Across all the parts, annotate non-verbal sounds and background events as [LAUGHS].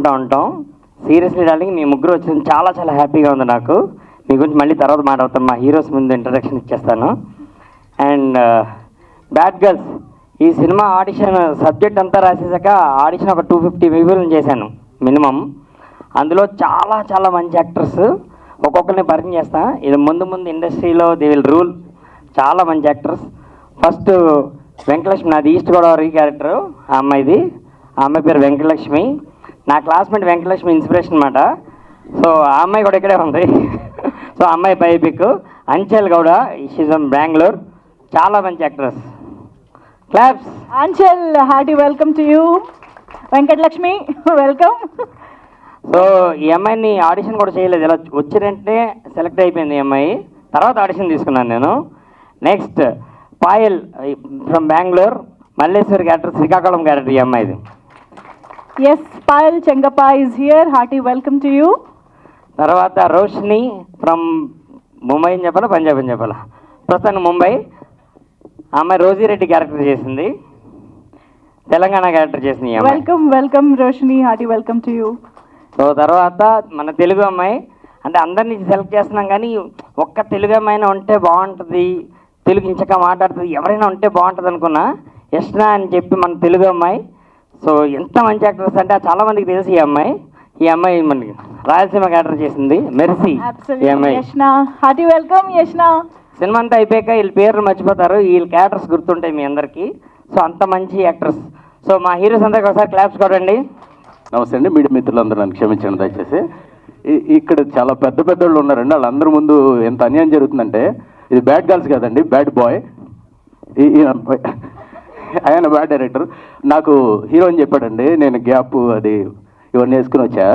Help ఉంటాం. Seriously darling మీ ముగ్గురు వచ్చింది చాలా చాలా హ్యాపీగా ఉంది నాకు. మీ గురించి మళ్ళీ తర్వాత మాట్లాడతాం మా హీరోస్ ముందు ఇంట్రడక్షన్ ఇచ్చేస్తాను. అండ్ బ్యాడ్ గర్ల్స్ ఈ సినిమా ఆడిషన్ సబ్జెక్ట్ అంతా రాసేసాక ఆడిషన్ ఒక టూ ఫిఫ్టీ పీపుల్ని చేశాను మినిమం అందులో చాలా చాలా మంచి యాక్టర్స్ ఒక్కొక్కరిని పరిచయం చేస్తా. ఇది ముందు ముందు ఇండస్ట్రీలో ది విల్ రూల్ చాలా మంచి యాక్టర్స్ ఫస్ట్ వెంకటలక్ష్మి నాది ఈస్ట్ గోదావరి క్యారెక్టర్ ఆ అమ్మాయిది. ఆ అమ్మాయి పేరు వెంకటలక్ష్మి. నా క్లాస్మేట్ వెంకటలక్ష్మి ఇన్స్పిరేషన్ అనమాట సో ఆ అమ్మాయి కూడా ఇక్కడే ఉంది. [LAUGHS] సో అమ్మాయి బయోపిక్ అంచెల్ గౌడ షీజ్ బెంగళూరు చాలా మంచి actress claps hearty welcome to you. Venkat Lakshmi, welcome. So ఈ అమ్మాయిని ఆడిషన్ కూడా చేయలేదు. ఇలా వచ్చినంటే సెలెక్ట్ అయిపోయింది ఈ అమ్మాయి. తర్వాత ఆడిషన్ తీసుకున్నాను నేను. Next Payal from Bengaluru Malleshwari character Srikakulam character ఈ అమ్మాయిది. Yes, Payal Chengappa is here. Hearty welcome to you. తర్వాత రోషిని ఫ్రమ్ ముంబై అని చెప్పాలా పంజాబ్ అని చెప్పాలా ప్రస్తుతానికి ముంబై ఆ అమ్మాయి రోజీరెడ్డి క్యారెక్టర్ చేసింది తెలంగాణ క్యారెక్టర్ చేసింది Welcome, welcome Roshni. Hearty welcome to you. So తర్వాత మన తెలుగు అమ్మాయి అంటే అందరినీ సెలెక్ట్ చేస్తున్నాం కానీ ఒక్క తెలుగు అమ్మాయినా ఉంటే బాగుంటుంది తెలుగు ఇంచక మాట్లాడుతుంది ఎవరైనా ఉంటే బాగుంటుంది అనుకున్నా యష్నా అని చెప్పి మన తెలుగు అమ్మాయి సో ఎంత మంచి యాక్టర్స్ అంటే చాలా మందికి తెలుసు ఈ అమ్మాయి. ఈ అమ్మాయి మనకి రాయలసీమ క్యారెక్టర్ చేసింది. మెర్సీ. ఈ. అమ్మాయి. Hearty welcome, Yashna. సినిమా అంతా అయిపోయాక వీళ్ళ పేర్లు మర్చిపోతారు. వీళ్ళ క్యారెక్టర్స్ గుర్తుంటాయి మీ అందరికీ. సో అంత మంచి యాక్టర్స్ సో మా హీరోస్ అందరికి ఒకసారి క్లాప్స్ కొట్టండి. నమస్తే అండి. మీడియా మిత్రులందరూ నన్ను క్షమించండి దయచేసి. ఇక్కడ చాలా పెద్ద పెద్ద వాళ్ళు ఉన్నారండి. వాళ్ళందరి ముందు ఎంత అన్యాయం జరుగుతుందంటే ఇది బ్యాడ్ గర్ల్స్ కాదండి. బ్యాడ్ బాయ్ ఆయన బ్యాడ్ డైరెక్టర్ నాకు హీరో అని చెప్పాడండి నేను గ్యాప్ అది ఇవన్నీ వేసుకుని వచ్చా.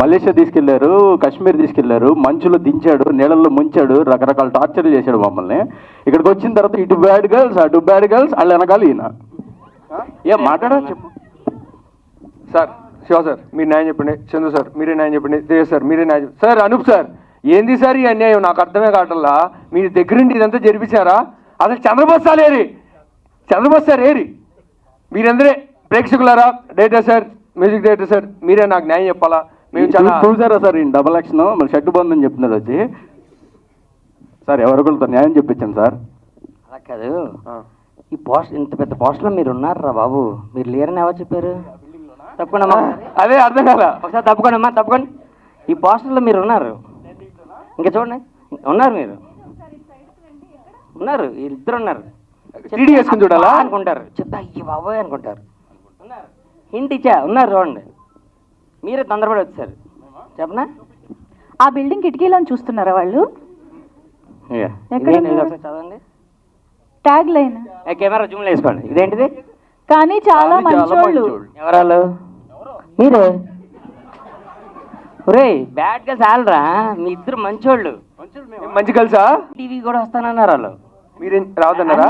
మలేషియా తీసుకెళ్ళారు కాశ్మీర్ తీసుకెళ్ళారు మంచులో దించాడు నీళ్ళల్లో ముంచాడు రకరకాల టార్చర్ చేశాడు మమ్మల్ని. ఇక్కడికి వచ్చిన తర్వాత ఇటు బ్యాడ్ గర్ల్స్ అటు బ్యాడ్ గర్ల్స్ వాళ్ళు వెనకాల ఈయన. ఏ మాట్లాడా చెప్పు. సార్ శివ సార్ మీరు న్యాయం చెప్పండి. చందు సార్ మీరే న్యాయం చెప్పండి. దేవ్ సార్ మీరే న్యాయం చెప్పండి సార్ అనూప్ సార్ ఏంది సార్ ఈ అన్యాయం? నాకు అర్థమే కావటంలా. మీ దగ్గరుండి ఇదంతా జరిపించారా? అసలు చంద్రబాబు సార్ చంద్రబాబు సార్ ఏరి. మీరందరే ప్రేక్షకులారా director sir music director sir మీరే నాకు న్యాయం చెప్పాలా? మేము చాలా చూసారా సార్ ఈ డబల్ యాక్షన్? మళ్ళీ షర్ట్ బంద్ చెప్తున్నారు వచ్చి. సార్ ఎవరికొకరితో న్యాయం చెప్పించండి సార్. అలా కాదు. ఆ. ఈ పోస్ట్ ఇంత పెద్ద పోస్ట్లో మీరు ఉన్నారా బాబు. మీరు లేరని ఎవరు చెప్పారు? తప్పకుండా అదే అర్థం కాల. ఒకసారి తప్పకుండా అమ్మా తప్పకుండా. ఈ పోస్టర్లో మీరు ఉన్నారు. ఇంకా చూడండి. ఉన్నారు మీరు. ఉన్నారు. ఇద్దరు ఉన్నారు. టీడీ వేసుకుని చూడాలా? అనుకుంటారు. చెప్తా అయ్యి బాబోయ్ అనుకుంటారు. హింట్ ఇచ్చా? ఉన్నారు చూడండి. మీరే తొందరపడి వచ్చారు. చెప్పనా? ఆ బిల్డింగ్ కిటికీలో చూస్తున్నారా వాళ్ళు? చదవండి. Tag line. కెమెరా జూమ్లో వేసుకోండి. ఇదేంటిది? కానీ చాలా మంచోళ్ళు. ఎవరాలు మీరే? ఒరే బ్యాడ్గా చాలరా మీ ఇద్దరు మంచోళ్ళు. మంచి కలిసా టీవీ కూడా వస్తానన్నారు వాళ్ళు. మీరేం రావద్దన్నారా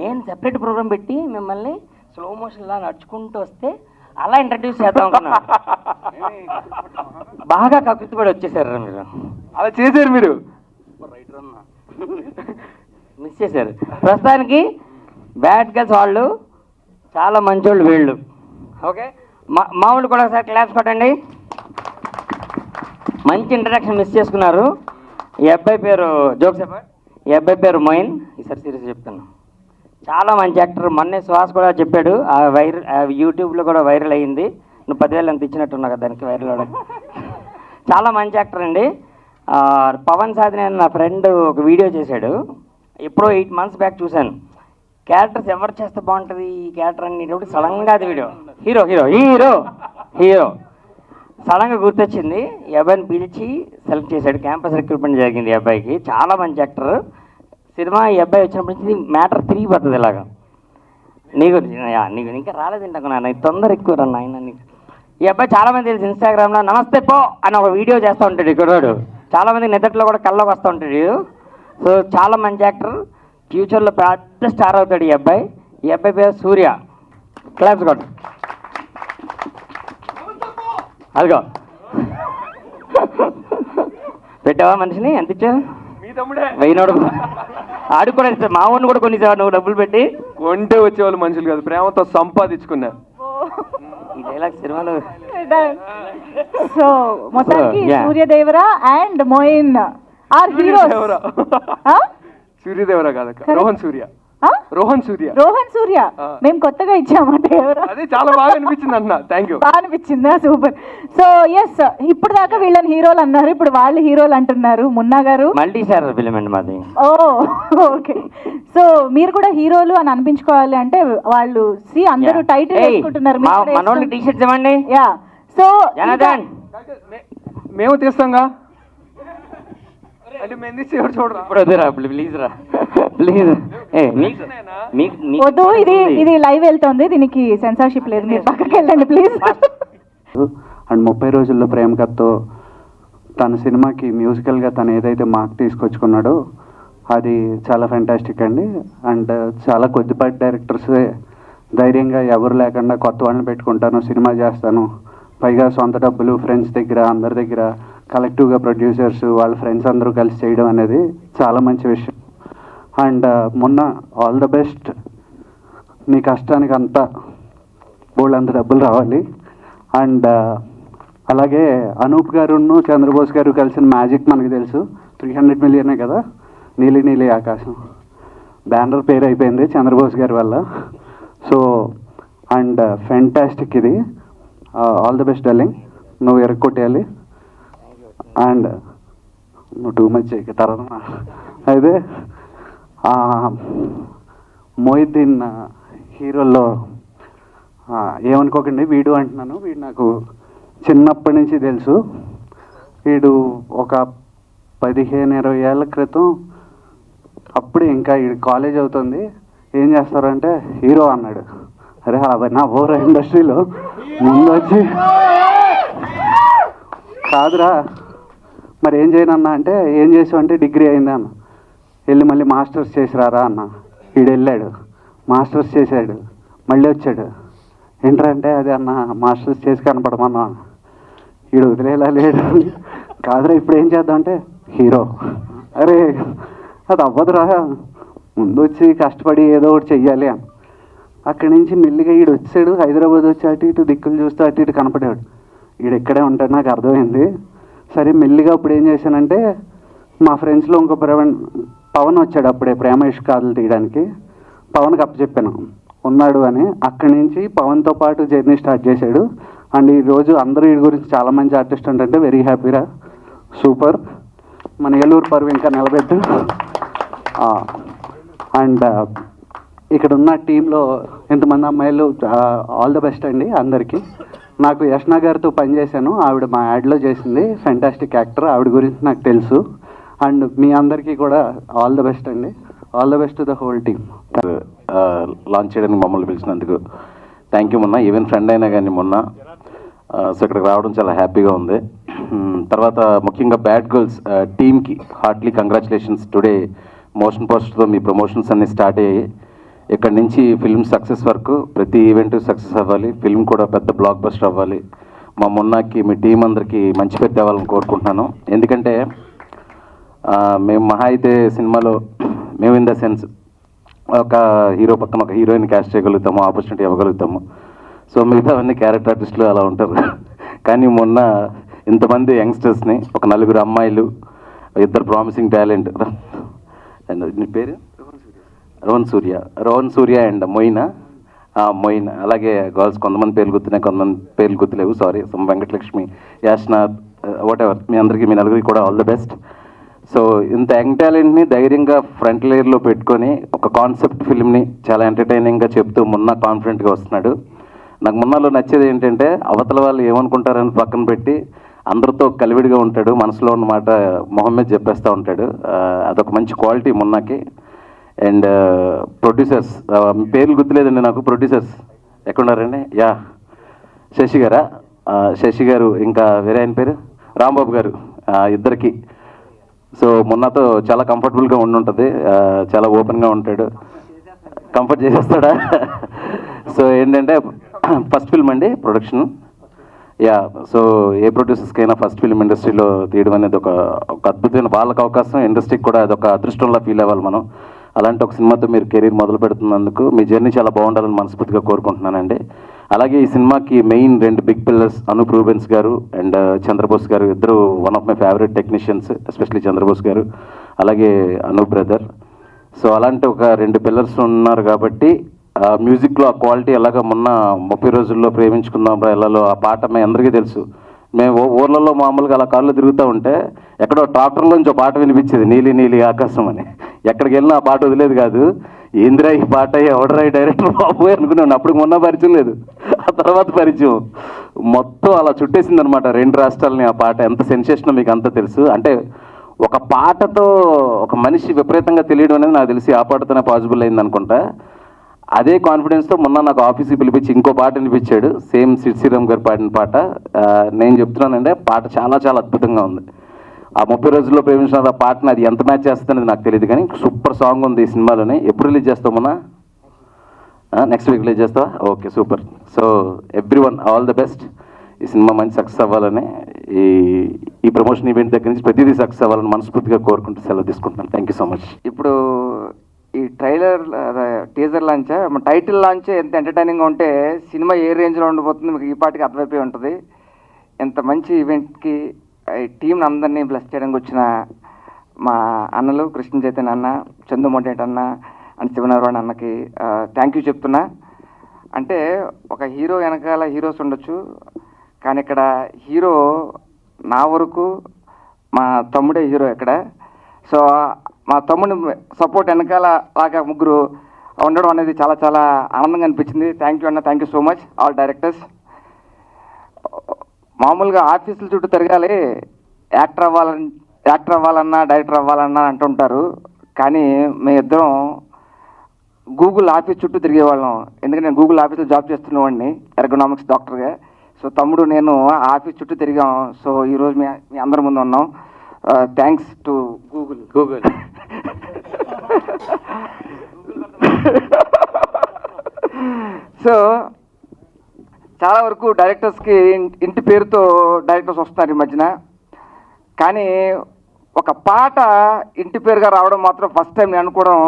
నేను సెపరేట్ ప్రోగ్రామ్ పెట్టి మిమ్మల్ని స్లో మోషన్ లా నడుచుకుంటూ వస్తే అలా ఇంట్రడ్యూస్ చేద్దాం అనుకున్నా [LAUGHS] బాగా కక్కుతుపడి వచ్చేసారు మీరు. అలా చేశారు మీరు. మిస్ చేశారు. ప్రస్తుతానికి బ్యాడ్ గర్ల్స్ వాళ్ళు చాలా మంచోళ్ళు వీళ్ళు. ఓకే మా మా వాళ్ళు కూడా ఒకసారి క్లాప్స్ కొట్టండి. మంచి ఇంట్రడక్షన్ మిస్ చేసుకున్నారు. ఈ అబ్బాయి పేరు జోక్ చెప్పండి ఈ అబ్బాయి పేరు మొయిన్. ఈసారి సీరియస్ చెప్తాను చాలా మంచి యాక్టర్. మొన్నే శ్వాస కూడా చెప్పాడు ఆ వైరల్ ఆ యూట్యూబ్లో కూడా వైరల్ అయ్యింది. నువ్వు పదివేలు ఎంత ఇచ్చినట్టున్నావు కదా దానికి వైరల్ అవడం చాలా మంచి యాక్టర్ అండి. పవన్ సాధి నా ఫ్రెండ్ ఒక వీడియో చేశాడు. ఎప్పుడో ఎయిట్ మంత్స్ బ్యాక్ చూశాను. క్యారెక్టర్స్ ఎవరు చేస్తే బాగుంటుంది ఈ క్యారెక్టర్ అనేటప్పుడు సడన్గా అది video. Hero hero hero hero. సడన్గా గుర్తొచ్చింది ఈ అబ్బాయిని పిలిచి సెలెక్ట్ చేశాడు. క్యాంపస్ రిక్రూట్మెంట్ జరిగింది ఈ అబ్బాయికి. చాలా మంచి యాక్టర్. సినిమా ఈ అబ్బాయి వచ్చినప్పటి నుంచి మ్యాటర్ తిరిగి పడుతుంది ఇలాగా. నీకు నీకు ఇంకా రాలేదంట నాన్న. ఈ తొందర ఎక్కువ రా నాయన నీకు. ఈ అబ్బాయి చాలా మంది తెలుసు ఇన్స్టాగ్రామ్లో నమస్తే పో అని ఒక వీడియో చేస్తూ ఉంటాడు ఇక్కడోడు చాలా మంది నిదట్లో కూడా కల్లోకి వస్తూ ఉంటాడు. సో చాలా మంచి యాక్టర్. ఫ్యూచర్లో పెద్ద స్టార్ అవుతాడు ఈ అబ్బాయి. ఈ అబ్బాయి పేరు సూర్య. క్లాస్ కూడా అదిగో. పెట్టావా మనిషిని? ఎంత ఇచ్చావు మీ తమ్ముడే. వెయ్యినోడు ఆడు కూడా మా ఊడిని కూడా కొనిసావు నువ్వు డబ్బులు పెట్టి. కొంటే వచ్చేవాళ్ళు మనుషులు కాదు. ప్రేమతో సంపాదించుకున్నా. ఈ డైలాగ్ సినిమాలో. సో మొత్తానికి. Suryadevara and Moin are heroes. [LAUGHS] Suryadevara Correct. Rohan Surya. Rohan Surya. Rohan Surya. మేము కొత్తగా ఇచ్చామంటే ఎవరా అదే చాలా బాగా అనిపించింది అన్న. థ్యాంక్ యూ బాగా అనిపించిందా? సూపర్. సో ఎస్ ఇప్పుడు దాకా వీళ్ళని హీరోలు అన్నారు. ఇప్పుడు వాళ్ళు హీరోలు అంటున్నారు. మున్నా గారు? మల్టీ స్టార్ ఫిలిం అండి మాది. ఓ ఓకే. సో మీరు కూడా హీరోలు అని అనిపించుకోవాలి అంటే వాళ్ళు సి అందరూ. టైటిల్ వేసుకుంటున్నారు. మా మనోళ్ళకి టీ షర్ట్స్ ఇవ్వండి యా సో మేము తీస్తాంగా? అంటే మేము తీసి ఎవరు చూడరా? ఇప్పుడు వద్దురా ప్లీజ్ రా. ఏ వద్దు ఇది ఇది లైవ్ వెళ్తోంది దీనికి సెన్సార్షిప్ లేదు మీరు పక్కకి వెళ్ళండి ప్లీజ్. అండ్ ముప్పై రోజుల్లో ప్రేమ కథతో తన సినిమాకి మ్యూజికల్గా తను ఏదైతే మార్క్ తీసుకొచ్చుకున్నాడో అది చాలా ఫెంటాస్టిక్ అండి. అండ్ చాలా కొద్దిపాటి డైరెక్టర్సే ధైర్యంగా ఎవరు లేకుండా కొత్త వాళ్ళని పెట్టుకుంటాను సినిమా చేస్తాను. పైగా సొంత డబ్బులు ఫ్రెండ్స్ దగ్గర అందరి దగ్గర కలెక్టివ్గా ప్రొడ్యూసర్స్ వాళ్ళ ఫ్రెండ్స్ అందరూ కలిసి చేయడం అనేది చాలా మంచి విషయం. అండ్ uh, మొన్న ఆల్ ద బెస్ట్. నీ కష్టానికి అంతా బోళ్ళంత డబ్బులు రావాలి. అండ్ uh, అలాగే అనూప్ గారును చంద్రబోస్ గారు కలిసిన మ్యాజిక్ మనకు తెలుసు. త్రీ హండ్రెడ్ మిలియనే కదా? నీలి నీలి ఆకాశం. బ్యానర్ పేరు అయిపోయింది చంద్రబోస్ గారి వల్ల. సో అండ్ uh, ఫెంటాస్టిక్ ఇది. ఆల్ ది బెస్ట్ డల్లింగ్ నువ్వు ఎరగొట్టేయాలి. అండ్ నువ్వు టూ మచ్ చేయక తర్వాత అయితే మొహిద్దీన్ మొయిద్దీన్ హీరోల్లో ఏమనుకోకండి వీడు అంటున్నాను వీడు నాకు చిన్నప్పటి నుంచి తెలుసు. వీడు ఒక పదిహేను ఇరవై ఏళ్ళ క్రితం అప్పుడు ఇంకా వీడు కాలేజ్ అవుతుంది. ఏం చేస్తారంటే హీరో అన్నాడు. అరే అవన్నీ అవ్వరా ఇండస్ట్రీలో ముందు వచ్చి కాదురా మరి ఏం చేయనన్నా అంటే ఏం చేసావు అంటే డిగ్రీ అయింది అన్న. వెళ్ళి మళ్ళీ మాస్టర్స్ చేసిరారా అన్న. వీడు వెళ్ళాడు. మాస్టర్స్ చేశాడు. మళ్ళీ వచ్చాడు. ఏంటంటే అదే అన్న మాస్టర్స్ చేసి కనపడమన్నా. వీడు వదిలేలా లేడు. కాదురా ఇప్పుడు ఏం చేద్దాం అంటే హీరో. అరే అది అవ్వదురా. ముందు వచ్చి కష్టపడి ఏదో ఒకటి చెయ్యాలి అని. అక్కడి నుంచి మెల్లిగా ఈడు వచ్చాడు. హైదరాబాద్ వచ్చి అటు ఇటు దిక్కులు చూస్తూ అటు ఇటు కనపడేవాడు ఈడు ఇక్కడే ఉంటాడు నాకు అర్థమైంది. సరే మెల్లిగా అప్పుడు ఏం చేశానంటే మా ఫ్రెండ్స్లో ఇంకో ప్రవీణ్ పవన్ వచ్చాడు అప్పుడే ప్రేమ ఇష్కాదులు తీయడానికి. పవన్కి అప్పచెప్పాను. ఉన్నాడు అని. అక్కడి నుంచి పవన్తో పాటు జర్నీ స్టార్ట్ చేశాడు. అండ్ ఈరోజు అందరూ వీడి గురించి చాలా మంచి ఆర్టిస్ట్ అంటే వెరీ హ్యాపీరా సూపర్. మన ఏలూరు పరువు ఇంకా నిలబెట్టు అండ్ ఇక్కడ ఉన్న టీంలో ఎంతమంది అమ్మాయిలు ఆల్ ద బెస్ట్ అండి అందరికీ. నాకు యష్నా గారితో పనిచేశాను ఆవిడ మా యాడ్లో చేసింది. ఫెంటాస్టిక్ యాక్టర్ ఆవిడ గురించి నాకు తెలుసు. అండ్ మీ అందరికీ కూడా ఆల్ ద బెస్ట్ అండి. All the best the whole team launch చేయడానికి మమ్మల్ని పిలిచినందుకు thank you Munna. Even friend అయినా కానీ మొన్న. సో ఇక్కడికి రావడం చాలా హ్యాపీగా ఉంది. తర్వాత ముఖ్యంగా బ్యాడ్ గర్ల్స్ టీమ్కి హార్ట్లీ కంగ్రాచులేషన్స్ టుడే మోషన్ పోస్ట్తో మీ ప్రమోషన్స్ అన్ని స్టార్ట్ అయ్యాయి. ఇక్కడి నుంచి ఫిల్మ్ సక్సెస్ వరకు ప్రతి ఈవెంట్ సక్సెస్ అవ్వాలి. ఫిల్మ్ కూడా పెద్ద బ్లాక్ బస్టర్ అవ్వాలి. మా మొన్నకి మీ టీం అందరికీ మంచి పేరు తేవాలని కోరుకుంటున్నాను. ఎందుకంటే మేము మహా అయితే సినిమాలో మేము ఇన్ ద సెన్స్ ఒక హీరో పక్కన ఒక హీరోయిన్ క్యాస్ట్ చేయగలుగుతాము ఆపర్చునిటీ ఇవ్వగలుగుతాము. సో మిగతావన్నీ క్యారెక్టర్ ఆర్టిస్టులు అలా ఉంటారు. కానీ మొన్న ఇంతమంది యంగ్స్టర్స్ని ఒక నలుగురు అమ్మాయిలు ఇద్దరు ప్రామిసింగ్ టాలెంట్ అండ్ నీ పేరు? రోహన్ సూర్య. రోహన్ సూర్య అండ్ మొయినా. మొయిన్. అలాగే గర్ల్స్ కొంతమంది పేర్లు గుర్తున్నాయి కొంతమంది పేర్లు గుర్తులేవు. Sorry some Venkatalakshmi Yashnath whatever మీ అందరికీ మీ నలుగురికి కూడా ఆల్ ద బెస్ట్ సో ఇంత యంగ్ టాలెంట్ని ధైర్యంగా ఫ్రంట్ లేయర్లో పెట్టుకొని ఒక కాన్సెప్ట్ ఫిల్మ్ని చాలా ఎంటర్టైనింగ్గా చెప్తూ మొన్న కాన్ఫిడెంట్గా వస్తున్నాడు. నాకు మొన్నలో నచ్చేది ఏంటంటే అవతల వాళ్ళు ఏమనుకుంటారని పక్కన పెట్టి అందరితో కలివిడిగా ఉంటాడు మనసులో ఉన్న మాట మొహమ్మద్ చెప్పేస్తూ ఉంటాడు. అదొక మంచి క్వాలిటీ మొన్నకి. అండ్ ప్రొడ్యూసర్స్ పేర్లు గుర్తులేదండి నాకు ప్రొడ్యూసర్స్. ఎక్కడున్నారండి? యా శశి గారా? శశి గారు ఇంకా వేరే ఆయన పేరు? రాంబాబు గారు ఇద్దరికి. సో మొన్నతో చాలా కంఫర్టబుల్గా ఉండి ఉంటుంది చాలా ఓపెన్గా ఉంటాడు. కంఫర్ట్ చేసేస్తాడా? సో ఏంటంటే ఫస్ట్ ఫిల్మ్ అండి ప్రొడక్షన్. యా సో ఏ ప్రొడ్యూసర్స్కైనా ఫస్ట్ ఫిల్మ్ ఇండస్ట్రీలో తీయడం అనేది ఒక ఒక అద్భుతమైన వాళ్ళకి అవకాశం ఇండస్ట్రీకి కూడా అదొక అదృష్టంలా ఫీల్ అవ్వాలి మనం. అలాంటి ఒక సినిమాతో మీరు కెరీర్ మొదలు పెడుతున్నందుకు మీ జర్నీ చాలా బాగుండాలని మనస్ఫూర్తిగా కోరుకుంటున్నానండి. అలాగే ఈ సినిమాకి మెయిన్ రెండు big pillars Anoop Rubens garu and uh, Chandrabose garu ఇద్దరు one of my favourite technicians especially Chandrabose garu. అలాగే అనూప్ బ్రదర్ సో అలాంటి ఒక రెండు పిల్లర్స్ ఉన్నారు కాబట్టి ఆ మ్యూజిక్లో ఆ క్వాలిటీ ఎలాగ మొన్న ముప్పై రోజుల్లో ప్రేమించుకుందాం రా ఎల్లలో ఆ పాట మీ అందరికీ తెలుసు. మేము ఊర్లలో మామూలుగా అలా కాళ్ళు తిరుగుతూ ఉంటే ఎక్కడో ట్రాక్టర్లోంచి ఒక పాట వినిపించేది నీలి నీలి ఆకాశం అని. ఎక్కడికి వెళ్ళినా ఆ పాట వదిలేదు కాదు. ఏందిరా ఈ పాట? ఎవడరా డైరెక్టర్ బాబు? అనుకున్నాను అప్పుడు మొన్న పరిచయం లేదు. ఆ తర్వాత పరిచయం. మొత్తం అలా చుట్టేసింది అనమాట రెండు రాష్ట్రాలని ఆ పాట. ఎంత సెన్సేషన్ మీకు అంత తెలుసు. అంటే ఒక పాటతో ఒక మనిషి విపరీతంగా తెలియడం అనేది నాకు తెలిసి ఆ పాటతోనే పాసిబుల్ అయింది అనుకుంటా. అదే కాన్ఫిడెన్స్తో మొన్న నాకు ఆఫీస్కి పిలిపించి ఇంకో పాట వినిపించాడు. సేమ్ సిడ్ శ్రీరామ్ గారు పాడిన పాట. నేను చెప్తున్నానంటే పాట చాలా చాలా అద్భుతంగా ఉంది. ఆ ముప్పై రోజుల్లో ప్రేమించిన ఆ పాటను అది ఎంత మ్యాచ్ చేస్తుందనేది నాకు తెలియదు కానీ సూపర్ సాంగ్ ఉంది ఈ సినిమాలోనే. ఎప్పుడు రిలీజ్ చేస్తామన్నా నెక్స్ట్ వీక్ రిలీజ్ చేస్తావా? Okay super. So everyone all the best ఈ సినిమా మంచి సక్సెస్ అవ్వాలని ఈ ఈ ప్రమోషన్ ఈవెంట్ దగ్గర నుంచి ప్రతిదీ సక్సెస్ అవ్వాలని మనస్ఫూర్తిగా కోరుకుంటూ సెలవు తీసుకుంటున్నాను. థ్యాంక్ యూ సో మచ్ ఇప్పుడు ఈ trailer teaser launch title launch ఎంత ఎంటర్టైనింగ్గా ఉంటే సినిమా ఏ రేంజ్లో ఉండబోతుంది మీకు ఈ పాటికి అర్థమైపోయి ఉంటుంది. ఎంత మంచి ఈవెంట్కి టీంని అందరినీ బ్లెస్ చేయడానికి వచ్చిన మా అన్నలు కృష్ణ చైతన్య అన్న చందుమొండేటి అన్న అండ్ శివనారాయణ అన్నకి థ్యాంక్ యూ చెప్తున్నా. అంటే ఒక హీరో వెనకాల హీరోస్ ఉండొచ్చు. కానీ ఇక్కడ హీరో నా వరకు మా తమ్ముడే హీరో ఇక్కడ. సో మా తమ్ముడు సపోర్ట్ వెనకాల లాగా ముగ్గురు ఉండడం అనేది చాలా చాలా ఆనందంగా అనిపించింది. థ్యాంక్ యూ అన్న thank you so much all directors మామూలుగా ఆఫీసుల చుట్టూ తిరగాలి. యాక్టర్ అవ్వాలని యాక్టర్ అవ్వాలన్నా డైరెక్టర్ అవ్వాలన్నా అంటుంటారు. కానీ మేమిద్దరం గూగుల్ ఆఫీస్ చుట్టూ తిరిగేవాళ్ళం. ఎందుకంటే నేను గూగుల్ ఆఫీస్లో జాబ్ చేస్తున్నవాడిని ఎర్గనామిక్స్ డాక్టర్గా. సో తమ్ముడు నేను ఆఫీస్ చుట్టూ తిరిగాం. సో ఈరోజు మీ మీ అందరి ముందు ఉన్నాం. Thanks to Google Google so చాలా వరకు డైరెక్టర్స్కి ఇంటి పేరుతో డైరెక్టర్స్ వస్తున్నారు ఈ మధ్యన. కానీ ఒక పాట ఇంటి పేరుగా రావడం మాత్రం ఫస్ట్ టైం నేను అనుకోవడం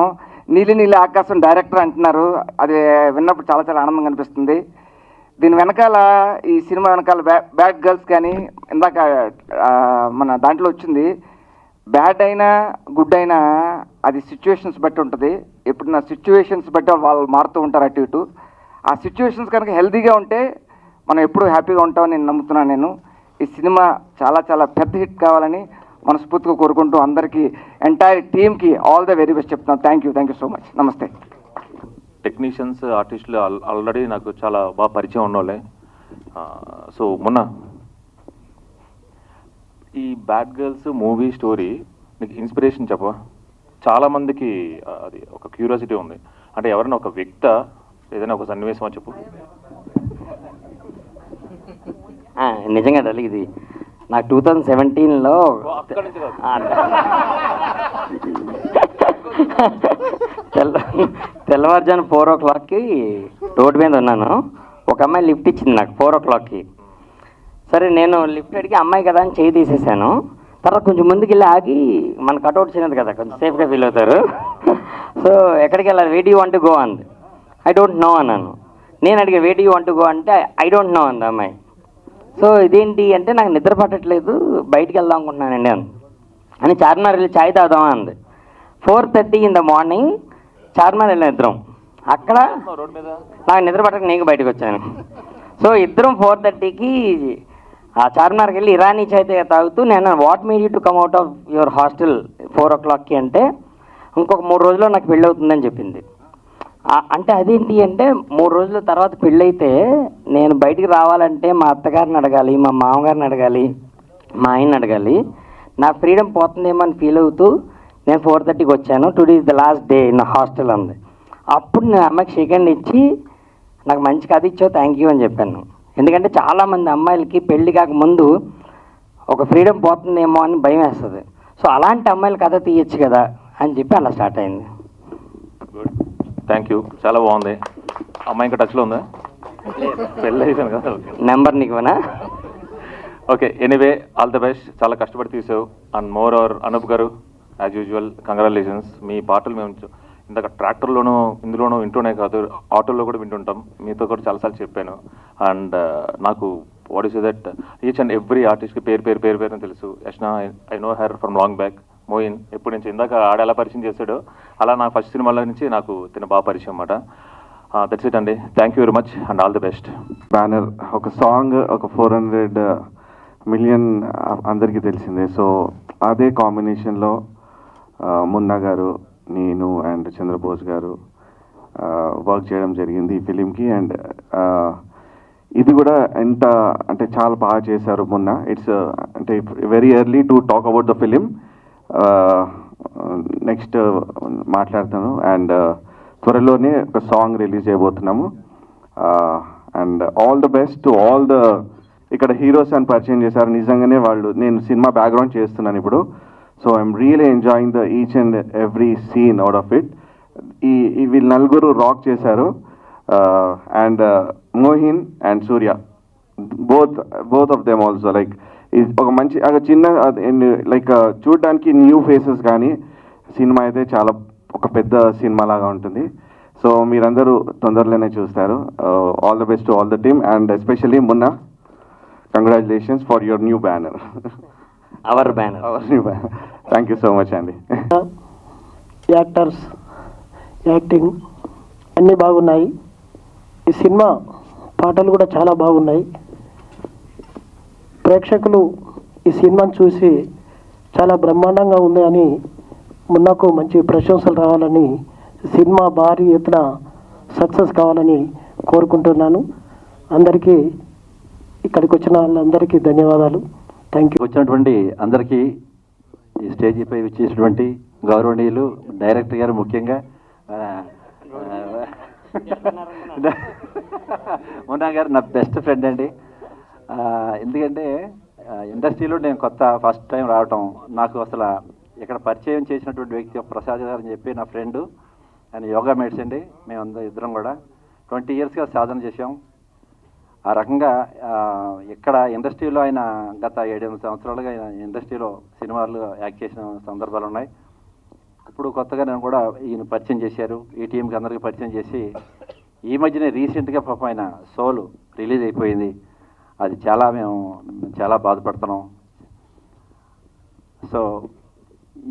నీలి నీలి ఆకాశం డైరెక్టర్ అంటున్నారు. అది విన్నప్పుడు చాలా చాలా ఆనందంగా అనిపిస్తుంది. దీని వెనకాల ఈ సినిమా వెనకాల బ్యా బ్యాడ్ గర్ల్స్ కానీ ఇందాక మన దాంట్లో వచ్చింది. బ్యాడ్ అయినా గుడ్ అయినా అది సిచ్యువేషన్స్ బట్టి ఉంటుంది. ఇప్పుడు నా సిచ్యువేషన్స్ బట్టి వాళ్ళు మారుతూ ఉంటారు అటు ఇటు. ఆ సిచ్యువేషన్స్ కనుక హెల్తీగా ఉంటే మనం ఎప్పుడూ హ్యాపీగా ఉంటామని నేను నమ్ముతున్నాను నేను. ఈ సినిమా చాలా చాలా పెద్ద హిట్ కావాలని మనస్ఫూర్తిగా కోరుకుంటూ అందరికీ ఎంటైర్ టీమ్కి ఆల్ ద వెరీ బెస్ట్ చెప్తున్నాను. Thank you thank you so much నమస్తే. టెక్నీషియన్స్ ఆర్టిస్టులు ఆల్రెడీ నాకు చాలా బాగా పరిచయం ఉన్నోళ్ళే. సో మొన్న ఈ బ్యాడ్ గర్ల్స్ మూవీ స్టోరీ నీకు ఇన్స్పిరేషన్ చెప్పవా? చాలా మందికి అది ఒక క్యూరియాసిటీ ఉంది. అంటే ఎవరైనా ఒక వ్యక్త ఏదైనా ఒక సన్నివేశమా చెప్పు? నిజంగా డాలి ఇది నాకు టూ థౌజండ్ సెవెంటీన్లో. తెల్ల తెల్లవారుజాను ఫోర్ ఓ క్లాక్కి రోడ్డు మీద ఉన్నాను. ఒక అమ్మాయి లిఫ్ట్ ఇచ్చింది నాకు ఫోర్ ఓ క్లాక్కి. సరే నేను లిఫ్ట్ అడిగి అమ్మాయి కదా అని చేయి తీసేసాను. తర్వాత కొంచెం ముందుకు వెళ్ళి ఆగి మన కట్అవుట్ చిన్నది కదా కొంచెం సేఫ్గా ఫీల్ అవుతారు. సో ఎక్కడికి వెళ్ళాలి? వేడి యూ వాంట్ గో అంది. ఐ డోంట్ నో అన్నాను. నేను అడిగా వేడి యూ వాంట్ గో అంటే ఐ డోంట్ నో అంది అమ్మాయి. సో ఇదేంటి అంటే నాకు నిద్ర పట్టట్లేదు బయటికి వెళ్దాం అనుకుంటున్నానండి అని అని చార్మినార్ వెళ్ళి చాయ్ తాగుదామా అంది. Four thirty in the morning Charminar వెళ్ళిన ఇద్దరం. అక్కడ నాకు నిద్ర పట్టక నేను బయటకు వచ్చాను. సో ఇద్దరం ఫోర్ థర్టీకి ఆ చార్మినార్కి వెళ్ళి ఇరానీ చాయ్ తాగుతూ నేను what made you to come out of your hostel four ఓ క్లాక్కి అంటే ఇంకొక మూడు రోజుల్లో నాకు పెళ్ళి అవుతుందని చెప్పింది. అంటే అదేంటి అంటే మూడు రోజుల తర్వాత పెళ్ళైతే నేను బయటికి రావాలంటే మా అత్తగారిని అడగాలి మా మామగారిని అడగాలి మా ఆయన్ని అడగాలి. నా ఫ్రీడమ్ పోతుందేమో అని ఫీల్ అవుతూ నేను ఫోర్ థర్టీకి వచ్చాను. Today is the last day in hostel అంది. అప్పుడు నేను అమ్మాయికి సెకండ్ ఇచ్చి నాకు మంచి కథ ఇచ్చావు థ్యాంక్ యూ అని చెప్పాను. ఎందుకంటే చాలామంది అమ్మాయిలకి పెళ్ళి కాక ముందు ఒక ఫ్రీడమ్ పోతుందేమో అని భయం వేస్తుంది. సో అలాంటి అమ్మాయిల కథ తీయచ్చు కదా అని చెప్పి అలా స్టార్ట్ అయింది. థ్యాంక్ యూ చాలా బాగుంది. అమ్మాయి ఇంకా టచ్లో ఉందా? పెళ్ళి అయిపోయాను కదా. Number నీకునా okay anyway all the best చాలా కష్టపడి తీసావు. అండ్ మోర్ అవర్ అనూప్ గారు యాజ్ యూజువల్ కంగ్రాచులేషన్స్ మీ పాటలు మేము ఇందాక ట్రాక్టర్లోనూ ఇందులోనూ వింటూనే కాదు ఆటోలో కూడా వింటుంటాం. మీతో కూడా చాలాసార్లు చెప్పాను. అండ్ నాకు what is that each and every ఆర్టిస్ట్కి పేరు పేరు పేరు పేరు అని తెలుసు. Yashna I know her from long back Moin ఎప్పటి నుంచి? ఇందాక ఆడ ఎలా పరిచయం చేశాడో అలా నా ఫస్ట్ సినిమాల నుంచి నాకు తిన బాగా పరిచయం అన్నమాట. దట్స్ ఇట్ అండి. Thank you very much and all the best banner ఒక సాంగ్ ఒక ఫోర్ హండ్రెడ్ మిలియన్ అందరికీ తెలిసిందే. సో అదే కాంబినేషన్లో మున్నా గారు నేను అండ్ చంద్రబోస్ గారు వర్క్ చేయడం జరిగింది ఈ ఫిలింకి అండ్ ఇది కూడా ఎంత అంటే చాలా బాగా చేశారు మొన్న. ఇట్స్ అంటే very early to talk about the film next మాట్లాడతాను. అండ్ uh, త్వరలోనే ఒక సాంగ్ రిలీజ్ చేయబోతున్నాము. And all the best to all the ఇక్కడ హీరోస్ అని పరిచయం చేశారు. నిజంగానే వాళ్ళు నేను సినిమా బ్యాక్గ్రౌండ్ చేస్తున్నాను ఇప్పుడు. So I'm really enjoying the each and every scene out of it ఈ ఈ వీళ్ళు నలుగురు రాక్ చేశారు. And Mohin and Surya both both of them also like ఒక మంచి ఒక చిన్న లైక్ చూడడానికి న్యూ ఫేసెస్ కానీ సినిమా అయితే చాలా ఒక పెద్ద సినిమా లాగా ఉంటుంది. సో మీరందరూ తొందరలోనే చూస్తారు. All the best all the team and especially Munna congratulations for your new banner our banner our new banner thank you so much అండి యాక్టర్స్ యాక్టింగ్ అన్నీ బాగున్నాయి. ఈ సినిమా పాటలు కూడా చాలా బాగున్నాయి. ప్రేక్షకులు ఈ సినిమాను చూసి చాలా బ్రహ్మాండంగా ఉంది అని మున్నకు మంచి ప్రశంసలు రావాలని సినిమా భారీ ఎత్తున సక్సెస్ కావాలని కోరుకుంటున్నాను. అందరికీ ఇక్కడికి వచ్చిన వాళ్ళందరికీ ధన్యవాదాలు. థ్యాంక్ యూ వచ్చినటువంటి అందరికీ ఈ స్టేజీపై వచ్చేసినటువంటి గౌరవనీయులు డైరెక్టర్ గారు ముఖ్యంగా మున్నా గారు నా బెస్ట్ ఫ్రెండ్ అండి. ఎందుకంటే ఇండస్ట్రీలో నేను కొత్త ఫస్ట్ టైం రావటం నాకు అసలు ఇక్కడ పరిచయం చేసినటువంటి వ్యక్తి ప్రసాద్ గారు అని చెప్పి నా ఫ్రెండ్ ఆయన యోగా మేట్స్ అండి మేము అందరం ఇద్దరం కూడా. ట్వంటీ ఇయర్స్గా సాధన చేసాం ఆ రకంగా ఇక్కడ ఇండస్ట్రీలో ఆయన గత ఏడెనిమిది సంవత్సరాలుగా ఆయన ఇండస్ట్రీలో సినిమాలు యాక్ట్ చేసిన సందర్భాలు ఉన్నాయి. ఇప్పుడు కొత్తగా నేను కూడా ఈయన పరిచయం చేశారు ఈ టీంకి అందరికీ పరిచయం చేసి ఈ మధ్యనే రీసెంట్గా పాప ఆయన సోలు రిలీజ్ అయిపోయింది. అది చాలా మేము చాలా బాధపడుతున్నాం. సో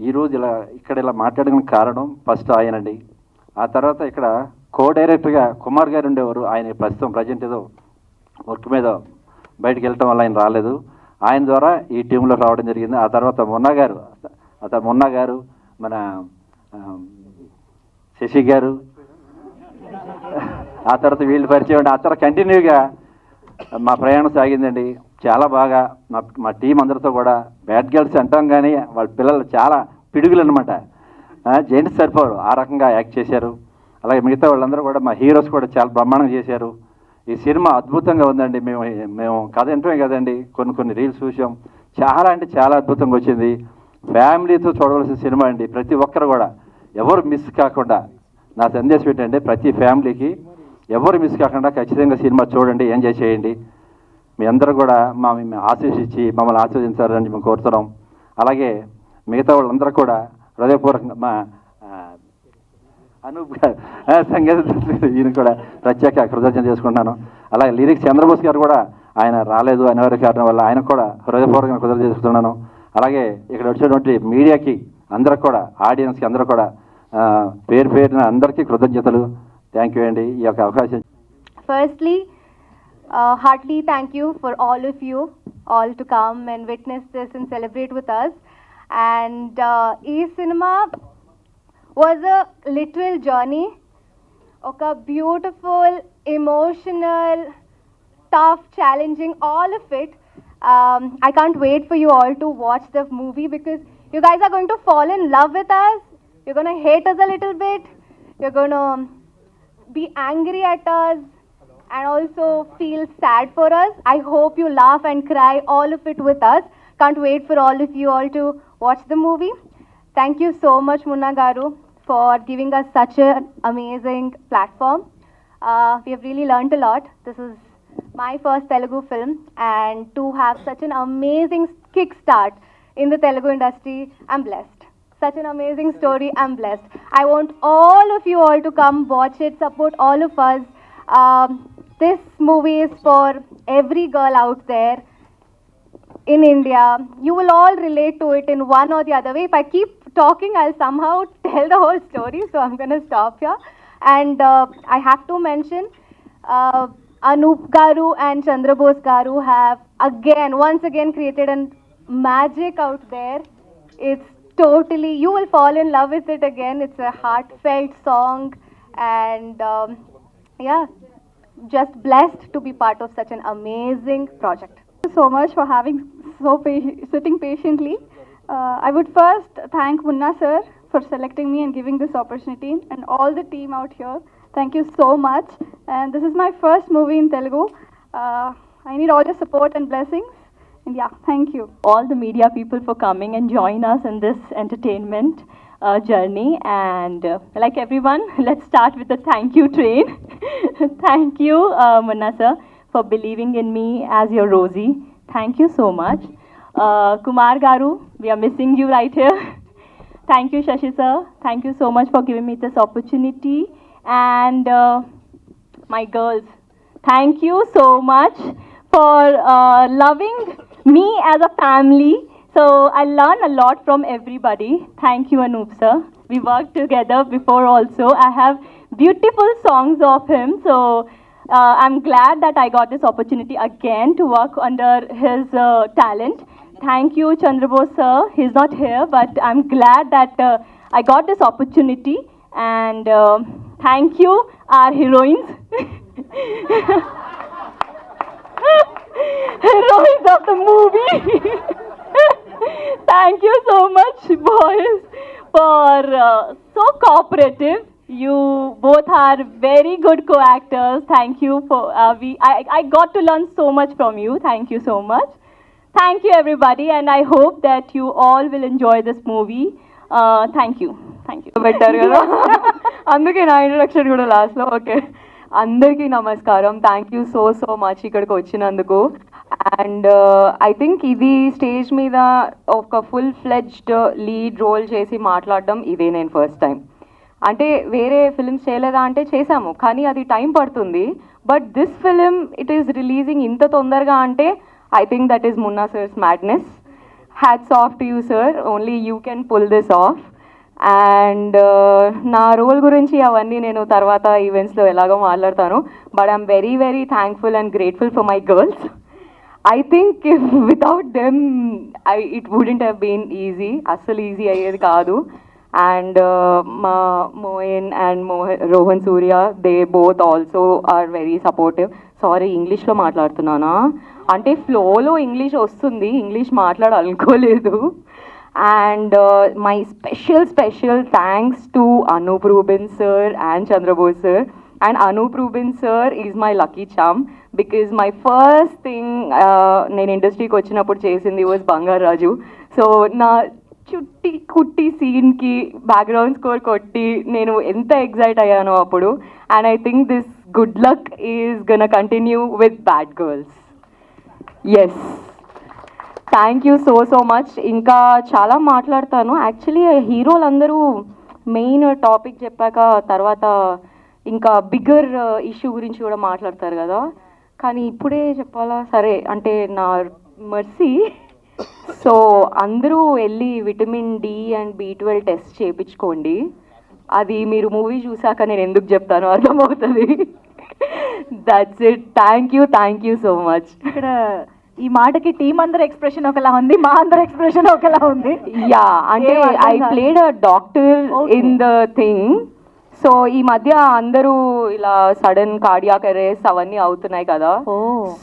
ఈరోజు ఇలా ఇక్కడ ఇలా మాట్లాడడానికి కారణం ఫస్ట్ ఆయనండి. ఆ తర్వాత ఇక్కడ కో డైరెక్టర్గా కుమార్ గారు ఉండేవారు. ఆయన ప్రస్తుతం ప్రజెంట్ ఏదో వర్క్ మీద బయటికి వెళ్ళటం వల్ల ఆయన రాలేదు. ఆయన ద్వారా ఈ టీంలో రావడం జరిగింది. ఆ తర్వాత మున్నా గారు అతను మున్నా గారు మన శశి గారు ఆ తర్వాత వీళ్ళు పరిచయం ఆ తర్వాత కంటిన్యూగా మా ప్రయాణం సాగిందండి. చాలా బాగా. మా మా టీం అందరితో కూడా బ్యాడ్ గర్ల్స్ అంటాం కానీ వాళ్ళ పిల్లలు చాలా పిడుగులు అనమాట జెంట్స్ సరిపోరు ఆ రకంగా యాక్ట్ చేశారు. అలాగే మిగతా వాళ్ళందరూ కూడా మా హీరోస్ కూడా చాలా బ్రహ్మాండంగా చేశారు. ఈ సినిమా అద్భుతంగా ఉందండి. మేము మేము కథ వింటమే కదండి. కొన్ని కొన్ని రీల్స్ చూసాం. చాలా అంటే చాలా అద్భుతంగా వచ్చింది. ఫ్యామిలీతో చూడవలసిన సినిమా అండి. ప్రతి ఒక్కరు కూడా. ఎవరు మిస్ కాకుండా నా సందేశం ఏంటంటే ప్రతి ఫ్యామిలీకి ఎవరు మిస్ కాకుండా ఖచ్చితంగా సినిమా చూడండి ఎంజాయ్ చేయండి. మీ అందరూ కూడా మా మేము ఆశీర్షించి మమ్మల్ని ఆశీర్వదించాలని మేము కోరుతున్నాం. అలాగే మిగతా వాళ్ళందరూ కూడా హృదయపూర్వకంగా మా ఆ, అనూప్ సంగీత ఈయన కూడా ప్రత్యేక కృతజ్ఞత చేసుకుంటున్నాను. అలాగే లిరిక్స్ చంద్రబోస్ గారు కూడా ఆయన రాలేదు అనివార్య కారణం వల్ల ఆయన కూడా హృదయపూర్వకంగా కృతజ్ఞత చేసుకుంటున్నాను. అలాగే ఇక్కడ వచ్చినటువంటి మీడియాకి అందరికి కూడా ఆడియన్స్కి అందరూ కూడా పేరు పేరున అందరికీ కృతజ్ఞతలు. థ్యాంక్ యూ అండి ఈ యొక్క అవకాశం Firstly, uh, heartily thank you for all of you, all to come and witness this and celebrate with us. And uh, E Cinema was a literal journey, a beautiful, emotional, tough, challenging, all of it. Um, I can't wait for you all to watch the movie because You guys are going to fall in love with us. You're going to hate us a little bit. You're going to be angry at us and also feel sad for us. I hope you laugh and cry all of it with us. Can't wait for all of you all to watch the movie. Thank you so much, Munna Garu, for giving us such an amazing platform. Uh, we have really learned a lot. This is my first Telugu film, and to have such an amazing kickstart in the Telugu industry, I'm blessed. Such an amazing story, I'm blessed. I want all of you all to come watch it, support all of us. Um, this movie is for every girl out there in India. You will all relate to it in one or the other way. If I keep talking, I'll somehow [LAUGHS] tell the whole story, so I'm going to stop here. And uh, I have to mention uh, Anup Garu and Chandra Garu have again, once again, created a magic out there. It's totally, you will fall in love with it again. It's a heartfelt song, and um, yeah, just blessed to be part of such an amazing project. you so much for having so pa- sitting patiently. Uh, I would first thank Munna sir for selecting me and giving this opportunity, and all the team out here. Thank you so much. And this is my first movie in Telugu. Uh, I need all your support and blessings. Yeah, thank you. all the media people for coming and join us in this entertainment uh, journey. And uh, like everyone, [LAUGHS] let's start with the thank you train. [LAUGHS] thank you, uh, Munna sir, for believing in me as your Rosie. Thank you so much. Uh, Kumar Garu, we are missing you right here. [LAUGHS] thank you, Shashi sir. Thank you so much for giving me this opportunity. And uh, my girls, thank you so much for uh, loving me as a family. So I learn a lot from everybody. Thank you, Anup sir. We worked together before also. I have beautiful songs of him. So uh, I'm glad that I got this opportunity again to work under his uh, talent. Thank you, Chandrabose sir. He's not here, but I'm glad that uh, I got this opportunity. And uh, thank you, our heroines. [LAUGHS] [LAUGHS] heroines of the movie. [LAUGHS] Thank you so much, boys, for uh, so cooperative. You both are very good co-actors. Thank you for uh, we. I I got to learn so much from you. Thank you so much. Thank you, everybody, and I hope that you all will enjoy this movie. Uh, thank you. Thank you. పెట్టారు కదా [LAUGHS] అందుకే నా introduction కూడా లాస్ట్లో okay అందరికీ నమస్కారం. Thank you so so much ఇక్కడికి వచ్చినందుకు. అండ్ ఐ థింక్ ఇది స్టేజ్ మీద ఒక ఫుల్ ఫ్లెడ్జ్డ్ లీడ్ రోల్ చేసి మాట్లాడడం ఇదే నేను ఫస్ట్ టైం అంటే వేరే ఫిల్మ్స్ చేయలేదా అంటే చేశాము కానీ అది టైం పడుతుంది. But this film it is releasing ఇంత తొందరగా అంటే I think that is Munna sir's madness hats off to you sir only you can pull this off and నా రోల్ గురించి అవన్నీ నేను తర్వాత ఈవెంట్స్లో ఎలాగో మాట్లాడతాను. But I'm very very thankful and grateful for my girls I think without them I it wouldn't have been easy అస్సలు easy అయ్యేది కాదు. అండ్ మా మోయన్ అండ్ మోహ Rohan Surya they both also are very supportive sorry ఇంగ్లీష్లో మాట్లాడుతున్నానా? అంటే ఫ్లోలో English వస్తుంది. English మాట్లాడాలనుకోలేదు. And my special special thanks to Anoop Rubin sir and Chandrabose sir and Anoop Rubin sir is my lucky charm because my first thing నేను ఇండస్ట్రీకి వచ్చినప్పుడు చేసింది was బంగారు రాజు సో నా చుట్టి కుట్టి సీన్కి బ్యాక్గ్రౌండ్ స్కోర్ కొట్టి నేను ఎంత ఎగ్జైట్ అయ్యానో అప్పుడు. And I think this good luck is gonna continue with bad girls yes thank you so so much ఇంకా చాలా మాట్లాడతాను. యాక్చువల్లీ హీరోలు అందరూ మెయిన్ టాపిక్ చెప్పాక తర్వాత ఇంకా బిగ్గర్ ఇష్యూ గురించి కూడా మాట్లాడతారు కదా. కానీ ఇప్పుడే చెప్పాలా? సరే అంటే నా మర్సీ సో అందరూ వెళ్ళి vitamin D and B twelve test చేయించుకోండి అది మీరు మూవీ చూసాక నేను ఎందుకు చెప్తాను అర్థమవుతుంది. That's it thank you thank you so much ఇక్కడ ఈ మాటకి టీం అందరి ఎక్స్ప్రెషన్ ఒకలా ఉంది మా అందరి ఎక్స్ప్రెషన్ ఒకలా ఉంది. యా అంటే I. Played a doctor in the thing so ఈ మధ్య అందరూ ఇలా సడన్ కార్డియాక్ అరెస్ట్ అవన్నీ అవుతున్నాయి కదా.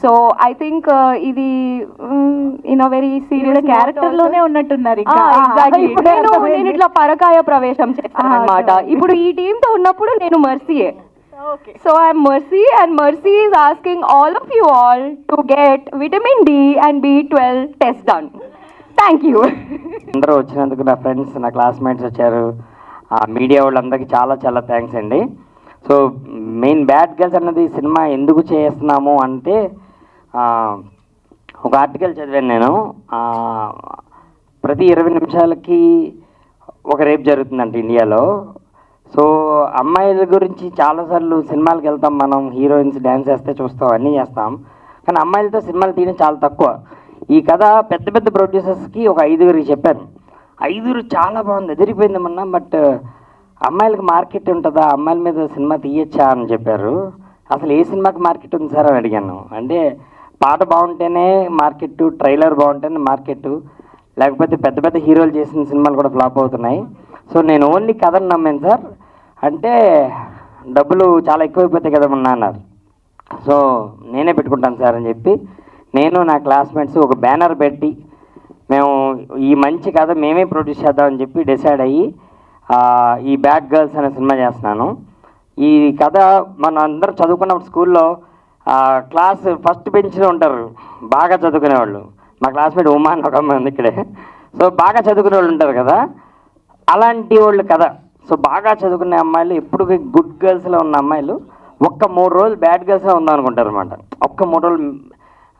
సో ఐ థింక్ ఇది ఇన్ అ వెరీ సీరియస్ క్యారెక్టర్లోనే ఉన్నట్టున్నారు. నేను ఇట్లా పరకాయ ప్రవేశం చేస్తాను అనమాట ఇప్పుడు ఈ టీమ్తో ఉన్నప్పుడు నేను మర్సీయే so I'm Mercy and Mercy is asking all of you all to get vitamin D and B twelve test done thank you అందరూ వచ్చినందుకు నా ఫ్రెండ్స్ నా క్లాస్మేట్స్ వచ్చారు. ఆ మీడియా వాళ్ళందరికీ చాలా చాలా థ్యాంక్స్ అండి. సో మెయిన్ బ్యాడ్ గర్ల్స్ అన్నది సినిమా ఎందుకు చేస్తున్నాము అంటే ఆ, ఒక ఆర్టికల్ చదివాను నేను. ఆ, ప్రతి ఇరవై నిమిషాలకి ఒక రేప్ జరుగుతుందంట ఇండియాలో. సో అమ్మాయిల గురించి చాలాసార్లు సినిమాలకు వెళ్తాం మనం హీరోయిన్స్ డ్యాన్స్ చేస్తే చూస్తాం అన్నీ చేస్తాం. కానీ అమ్మాయిలతో సినిమాలు తీయడం చాలా తక్కువ. ఈ కథ పెద్ద పెద్ద ప్రొడ్యూసర్స్కి ఒక ఐదుగురికి చెప్పాను. ఐదుగురు చాలా బాగుంది ఎదిరిపోయింది మొన్న బట్ అమ్మాయిలకు మార్కెట్ ఉంటుందా అమ్మాయిల మీద సినిమా తీయచ్చా అని చెప్పారు. అసలు ఏ సినిమాకి మార్కెట్ ఉంది సార్ అని అడిగాను. అంటే పాట బాగుంటేనే మార్కెట్ ట్రైలర్ బాగుంటేనే మార్కెట్ లేకపోతే పెద్ద పెద్ద హీరోలు చేసిన సినిమాలు కూడా ఫ్లాప్ అవుతున్నాయి. సో నేను ఓన్లీ కథను నమ్మాను సార్. అంటే డబ్బులు చాలా ఎక్కువైపోతాయి కదా మొన్న అన్నారు సో నేనే పెట్టుకుంటాను సార్ అని చెప్పి నేను నా క్లాస్మేట్స్ ఒక బ్యానర్ పెట్టి మేము ఈ మంచి కథ మేమే ప్రొడ్యూస్ చేద్దామని చెప్పి డిసైడ్ అయ్యి ఈ బ్యాడ్ గర్ల్స్ అనే సినిమా చేస్తున్నాను. ఈ కథ మన అందరూ చదువుకున్నప్పుడు స్కూల్లో క్లాస్ ఫస్ట్ బెంచ్లో ఉంటారు. బాగా చదువుకునే వాళ్ళు మా క్లాస్మేట్ ఉమా అని ఒక అమ్మాయి ఉంది ఇక్కడే. సో బాగా చదువుకునే వాళ్ళు ఉంటారు కదా. అలాంటి వాళ్ళు కథ. సో బాగా చదువుకునే అమ్మాయిలు ఎప్పుడు గుడ్ గర్ల్స్లో ఉన్న అమ్మాయిలు ఒక్క మూడు రోజులు బ్యాడ్ గర్ల్స్లో ఉందనుకుంటారు అనుకుంటారు అనమాట ఒక్క మూడు రోజులు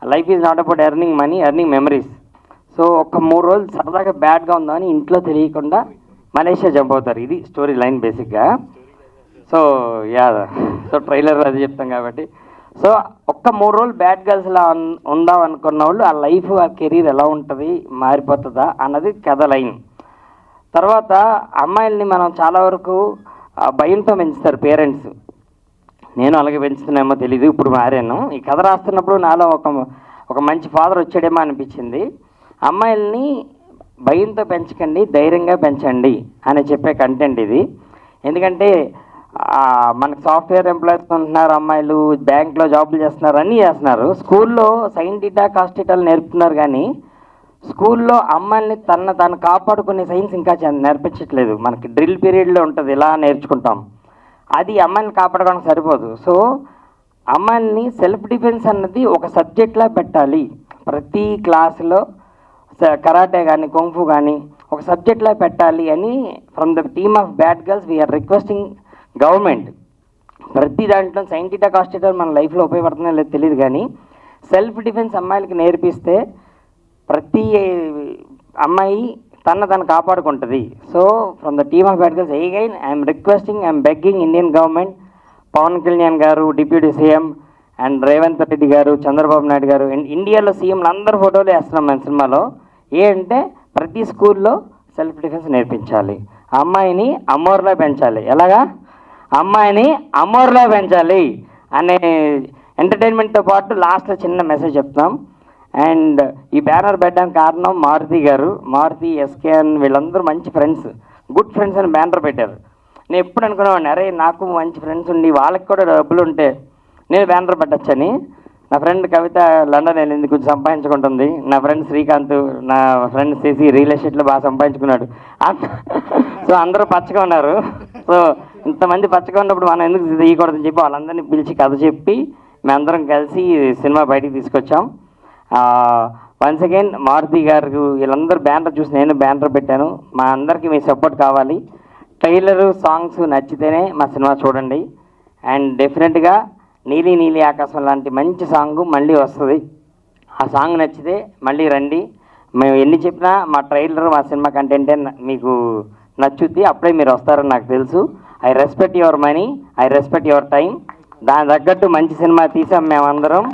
life is not about earning money earning memories so ఒక్క మూడు రోజులు సరదాగా బ్యాడ్గా ఉందని ఇంట్లో తెలియకుండా మలేషియా జంప్ అవుతారు. ఇది స్టోరీ లైన్ బేసిక్గా సో యా సో ట్రైలర్ అది చెప్తాం కాబట్టి. సో ఒక్క మూడు రోజులు బ్యాడ్ గర్ల్స్లా ఉందాం అనుకున్న వాళ్ళు ఆ లైఫ్ ఆ కెరీర్ ఎలా ఉంటుంది మారిపోతుందా అన్నది కథ లైన్ తర్వాత అమ్మాయిల్ని మనం చాలా వరకు భయంతో పెంచుతారు పేరెంట్స్. నేను అలాగే పెంచుతున్నామో తెలీదు ఇప్పుడు మారాను. ఈ కథ రాస్తున్నప్పుడు నాలో ఒక ఒక మంచి ఫాదర్ వచ్చాడేమో అనిపించింది. అమ్మాయిల్ని భయంతో పెంచకండి ధైర్యంగా పెంచండి అని చెప్పే కంటెంట్ ఇది. ఎందుకంటే మనకు సాఫ్ట్వేర్ ఎంప్లాయీస్ ఉంటున్నారు అమ్మాయిలు బ్యాంక్లో జాబులు చేస్తున్నారు అన్నీ చేస్తున్నారు. స్కూల్లో సైన్ డీటా కాస్టిటాలు నేర్పుతున్నారు కానీ స్కూల్లో అమ్మాయిల్ని తన తను కాపాడుకునే సైన్స్ ఇంకా నేర్పించట్లేదు. మనకి డ్రిల్ పీరియడ్లో ఉంటుంది. ఇలా నేర్చుకుంటాం? అది అమ్మాయిని కాపాడుకోవడానికి సరిపోదు. సో అమ్మాయిల్ని సెల్ఫ్ డిఫెన్స్ అన్నది ఒక సబ్జెక్ట్లా పెట్టాలి. ప్రతి క్లాసులో స- కరాటే కానీ కొంఫు కానీ ఒక సబ్జెక్ట్లా పెట్టాలి అని from the team of bad girls we are requesting government. ప్రతి దాంట్లో సైంటిటా కాస్టిటర్ మన లైఫ్లో ఉపయోగపడుతుందో లేదో తెలియదు కానీ సెల్ఫ్ డిఫెన్స్ అమ్మాయిలకి నేర్పిస్తే ప్రతి అమ్మాయి తన తను కాపాడుకుంటుంది. So from the team of bad girls again I'm requesting I'm begging Indian government Pawan Kalyan garu deputy CM and Revanth Reddy garu Chandrababu Naidu గారు అండ్ ఇండియాలో సీఎంలు అందరు ఫోటోలు వేస్తున్నాం మన సినిమాలో. ఏంటంటే ప్రతి స్కూల్లో సెల్ఫ్ డిఫెన్స్ నేర్పించాలి అమ్మాయిని అమ్మోర్లా పెంచాలి. ఎలాగా? అమ్మాయిని అమ్మోర్లా పెంచాలి అనే ఎంటర్టైన్మెంట్తో పాటు లాస్ట్లో చిన్న మెసేజ్ చెప్తాం. అండ్ ఈ బ్యానర్ పెట్టడానికి కారణం మారుతి గారు మారుతి ఎస్కేఎన్ వీళ్ళందరూ మంచి ఫ్రెండ్స్. గుడ్ ఫ్రెండ్స్ అని బ్యానర్ పెట్టారు. నేను ఎప్పుడు అనుకునేవాడిని అరే నాకు మంచి ఫ్రెండ్స్ ఉండి వాళ్ళకి కూడా డబ్బులు ఉంటే నేను బ్యానర్ పెట్టచ్చని. నా ఫ్రెండ్ కవిత లండన్ వెళ్ళింది కొంచెం సంపాదించుకుంటుంది. నా ఫ్రెండ్ శ్రీకాంత్ నా ఫ్రెండ్ చేసి రియల్ ఎస్టేట్లో బాగా సంపాదించుకున్నాడు. సో అందరూ పచ్చగా ఉన్నారు. సో ఇంతమంది పచ్చగా ఉన్నప్పుడు మనం ఎందుకు తీయకూడదని చెప్పి వాళ్ళందరినీ పిలిచి కథ చెప్పి మేమందరం కలిసి సినిమా బయటికి తీసుకొచ్చాం. వన్స్ అగైన్ మారుతి గారు వీళ్ళందరూ బ్యానర్ చూసి నేను బ్యానర్ పెట్టాను. మా అందరికీ మీ సపోర్ట్ కావాలి. ట్రైలరు సాంగ్స్ నచ్చితేనే మా సినిమా చూడండి. అండ్ డెఫినెట్గా నీలి నీలి ఆకాశం లాంటి మంచి సాంగ్ మళ్ళీ వస్తుంది. ఆ సాంగ్ నచ్చితే మళ్ళీ రండి. మేము ఎన్ని చెప్పినా మా ట్రైలర్ మా సినిమా కంటెంటే మీకు నచ్చుద్ది. అప్పుడే మీరు వస్తారని నాకు తెలుసు. I respect your money I respect your time దాని తగ్గట్టు మంచి సినిమా తీసాం మేమందరం.